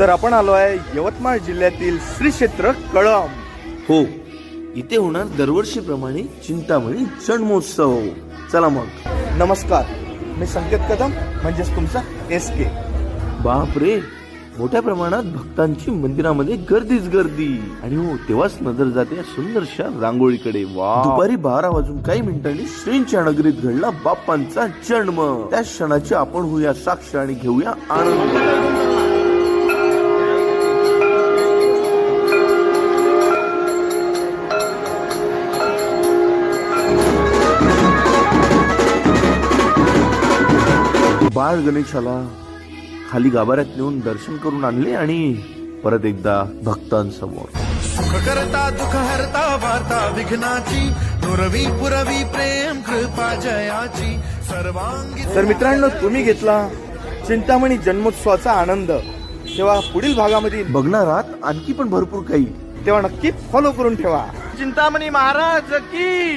तर आपण आलो आहे यवतमाळ जिल्ह्यातील श्री क्षेत्र कळम हो इथे होणार दरवर्षीप्रमाणे चिंतामणी महोत्सव. चला मग. नमस्कार. मी संकेत कदम म्हणजेच तुमचा एस के बाप रे मोठ्या प्रमाणात भक्तांची मंदिरामध्ये गर्दीच गर्दी. आणि हो तेव्हाच नजर जाते या सुंदरशा रांगोळीकडे. वा दुपारी बारा वाजून काही मिनिटांनी श्रींच्या नगरीत घडला बाप्पांचा जन्म. त्या क्षणाची आपण होऊया साक्ष आणि घेऊया आनंद. बाळ गणेशाला खाली गाभाऱ्यात नेऊन दर्शन करून आणले आणि परत एकदा भक्तांसमोर. सुख करता दुःख हरता वार्ता विघ्नाची दुरवी पुरवी प्रेम कृपा जयाची. सर्वांगी तर मित्रांनो तुम्ही घेतला चिंतामणी जन्मोत्सवाचा आनंद. तेव्हा पुढील भागामध्ये बघणार आहात आणखी पण भरपूर काही. तेव्हा नक्की फॉलो करून ठेवा. चिंतामणी महाराज की